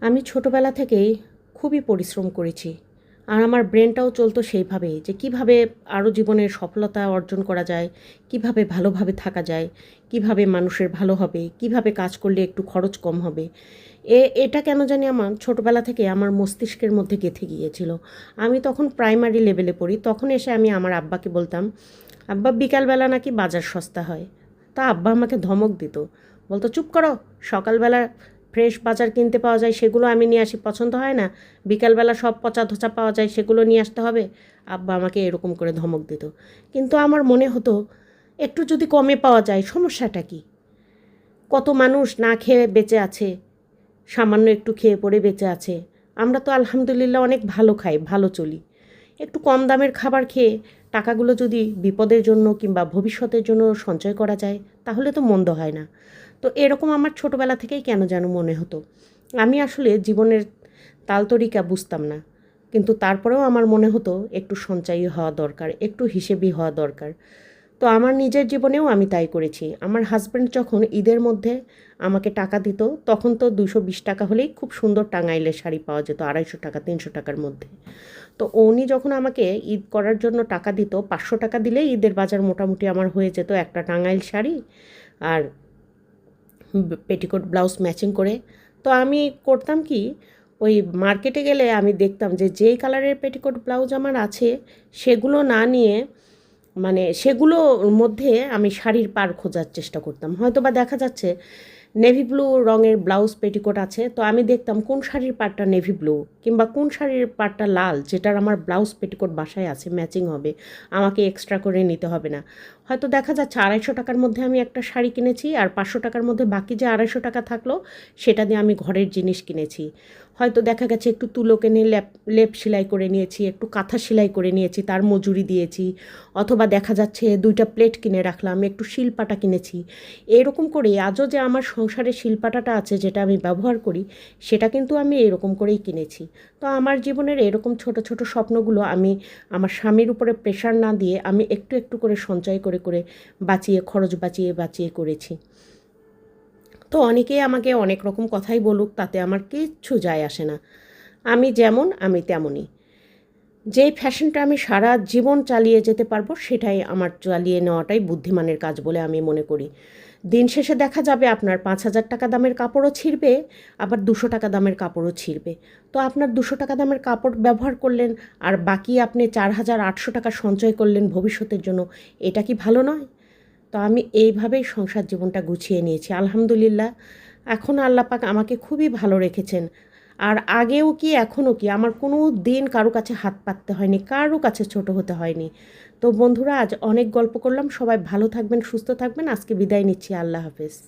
আমি ছোটোবেলা থেকেই খুবই পরিশ্রম করেছি। আর আমার ব্রেনটাও চলতো সেইভাবেই যে কীভাবে আরও জীবনের সফলতা অর্জন করা যায়, কীভাবে ভালোভাবে থাকা যায়, কীভাবে মানুষের ভালো হবে, কীভাবে কাজ করলে একটু খরচ কম হবে। এ, এটা কেন জানি আমার ছোটোবেলা থেকে আমার মস্তিষ্কের মধ্যে গেঁথে গিয়েছিল। আমি তখন প্রাইমারি লেভেলে পড়ি, তখন এসে আমি আমার আব্বাকে বলতাম, আব্বা, বিকালবেলা নাকি বাজার সস্তা হয়। তা আব্বা আমাকে ধমক দিত। বলতো, চুপ করো, সকালবেলা ফ্রেশ বাজার কিনতে পাওয়া যায়, সেগুলো আমি নিয়ে আসি, পছন্দ হয় না? বিকালবেলা সব পচা ধোচা পাওয়া যায়, সেগুলো নিয়ে আসতে হবে? আব্বা আমাকে এরকম করে ধমক দিত। কিন্তু আমার মনে হতো, একটু যদি কমে পাওয়া যায়, সমস্যাটা কি? কত মানুষ না খেয়ে বেঁচে আছে, সামান্য একটু খেয়ে পড়ে বেঁচে আছে। আমরা তো আলহামদুলিল্লাহ অনেক ভালো খাই, ভালো চলি। একটু কম দামের খাবার খেয়ে টাকাগুলো যদি বিপদের জন্য কিংবা ভবিষ্যতের জন্য সঞ্চয় করা যায়, তাহলে তো মন্দ হয় না। তো এরকম আমার ছোটোবেলা থেকেই কেন যেন মনে হতো। আমি আসলে জীবনের তালতরিকা বুঝতাম না। কিন্তু তারপরেও আমার মনে হতো একটু সঞ্চয়ী হওয়া দরকার, একটু হিসেবি হওয়া দরকার। তো আমার নিজের জীবনেও আমি তাই করেছি। আমার হাজব্যান্ড যখন ঈদের মধ্যে আমাকে টাকা দিত, তখন তো দুশো বিশ টাকা হলেই খুব সুন্দর টাঙ্গাইলের শাড়ি পাওয়া যেত, আড়াইশো টাকা, তিনশো টাকার মধ্যে। তো উনি যখন আমাকে ঈদ করার জন্য টাকা দিত, পাঁচশো টাকা দিলেই ঈদের বাজার মোটামুটি আমার হয়ে যেত একটা টাঙ্গাইল শাড়ি আর পেটিকোট ব্লাউজ ম্যাচিং করে। তো আমি করতাম কি, ওই মার্কেটে গেলে আমি দেখতাম যে, যেই কালারের পেটিকোট ব্লাউজ আমার আছে, সেগুলো না নিয়ে মানে সেগুলোর মধ্যে আমি শাড়ির পার খোঁজার চেষ্টা করতাম। হয়তো বা দেখা যাচ্ছে নেভি ব্লু রঙের ব্লাউজ পেটিকোট আছে। তো আমি দেখতাম কোন শাড়ির পাটটা নেভি ব্লু কিংবা কোন শাড়ির পাটটা লাল, যেটার আমার ব্লাউজ পেটিকোট বাসায় আছে ম্যাচিং হবে, আমাকে এক্সট্রা করে নিতে হবে না। হয়তো দেখা যাচ্ছে আড়াইশো টাকার মধ্যে আমি একটা শাড়ি কিনেছি, আর পাঁচশো টাকার মধ্যে বাকি যে আড়াইশো টাকা থাকল, সেটা দিয়ে আমি ঘরের জিনিস কিনেছি। হয়তো দেখা গেছে একটু তুলো কেনে লেপ লেপ সেলাই করে নিয়েছি, একটু কাঁথা সেলাই করে নিয়েছি, তার মজুরি দিয়েছি, অথবা দেখা যাচ্ছে দুইটা প্লেট কিনে রাখলাম, একটু শিলপাটা কিনেছি। এরকম করে আজও যে আমার সংসারে শিলপাটাটা আছে যেটা আমি ব্যবহার করি, সেটা কিন্তু আমি এরকম করেই কিনেছি। তো আমার জীবনের এরকম ছোট ছোট স্বপ্নগুলো আমি আমার স্বামীর উপরে প্রেশার না দিয়ে আমি একটু একটু করে সঞ্চয় করে করে বাঁচিয়ে, খরচ বাঁচিয়ে বাঁচিয়ে করেছি। তো অনেকেই আমাকে অনেক রকম কথাই বলুক, তাতে আমার কিচ্ছু যায় আসে না। আমি যেমন, আমি তেমনই। যেই ফ্যাশনটা আমি সারা জীবন চালিয়ে যেতে পারব, সেটাই আমার চালিয়ে নেওয়াটাই বুদ্ধিমানের কাজ বলে আমি মনে করি। দিন শেষে দেখা যাবে আপনার পাঁচ হাজার টাকা দামের কাপড়ও ছিঁড়বে, আবার দুশো টাকা দামের কাপড়ও ছিঁড়বে। তো আপনার দুশো টাকা দামের কাপড় ব্যবহার করলেন, আর বাকি আপনি চার হাজার আটশো টাকা সঞ্চয় করলেন ভবিষ্যতের জন্য, এটা কি ভালো নয়? তো আমি এইভাবেই সংসার জীবনটা গুছিয়ে নিয়েছি। আলহামদুলিল্লাহ, এখন আল্লাহ আল্লাপাক আমাকে খুবই ভালো রেখেছেন। আর আগেও কি, এখনও কি, আমার কোনো দিন কারও কাছে হাত পাততে হয়নি, কারও কাছে ছোট হতে হয়নি। তো বন্ধুরা, আজ অনেক গল্প করলাম, সবাই ভালো থাকবেন, সুস্থ থাকবেন, আজকে বিদায় নিচ্ছি, আল্লাহ হাফেজ।